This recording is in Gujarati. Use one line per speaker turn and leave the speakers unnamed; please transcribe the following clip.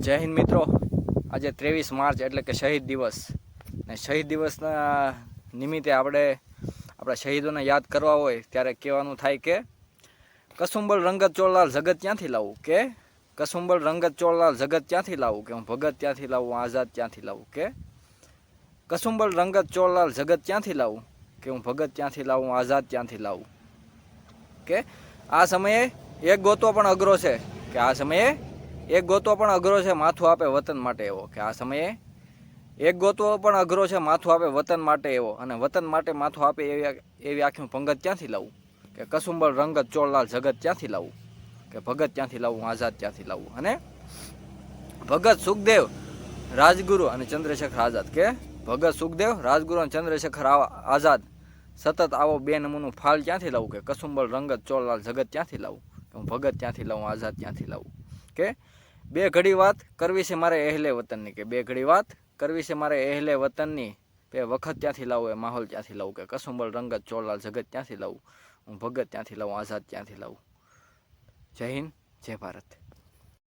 જય હિન્દ મિત્રો. આજે ત્રેવીસ માર્ચ એટલે કે શહીદ દિવસ. ને શહીદ દિવસના નિમિત્તે આપણે આપણા શહીદોને યાદ કરવા હોય ત્યારે કહેવાનું થાય કે કસુંબલ રંગત ચોળલાલ જગત ક્યાંથી લાવું? કે કસુંબલ રંગત ચોળલાલ જગત ક્યાંથી લાવું? કે હું ભગત ત્યાંથી લાવું? આઝાદ ત્યાંથી લાવું? કે કસુંબલ રંગત ચોળલાલ જગત ક્યાંથી લાવું? કે હું ભગત ત્યાંથી લાવું? આઝાદ ત્યાંથી લાવું? કે આ સમયે એક ગોતો પણ અઘરો છે. કે આ સમયે એક ગોતવો પણ અઘરો છે, માથું આપે વતન માટે એવો કે આ સમયે એક ગોતવો પણ અઘરો છે, માથું આપે વતન માટે એવો. અને વતન માટે માથું આપે એવી એવી આખી પંગત ક્યાંથી લાવું? કે કસુંબલ રંગત ચોળલાલ જગત ક્યાંથી લાવું? કે ભગત ત્યાંથી લાવું? આઝાદ ક્યાંથી લાવું? અને ભગત સુખદેવ, રાજગુરુ અને ચંદ્રશેખર આઝાદ. કે ભગત સુખદેવ, રાજગુરુ અને ચંદ્રશેખર આઝાદ. સતત આવો બે નમૂનું ફાલ ક્યાંથી લાવું? કે કસુંબલ રંગત ચોળલાલ જગત ક્યાંથી લાવું? હું ભગત ત્યાંથી લાવું? આઝાદ ક્યાંથી લાવું? કે બે ઘડી વાત કરવી છે મારે એહલે વતનની કે બે ઘડી વાત કરવી છે મારે એહલે વતનની બે વખત ત્યાંથી લાવું, એ માહોલ ત્યાંથી લાવું કે કસુંબલ રંગત ચોરલાલ જગત ત્યાંથી લાવું, હું ભગત ત્યાંથી લાવું, આઝાદ ત્યાંથી લાવું. જય હિન્દ, જય ભારત.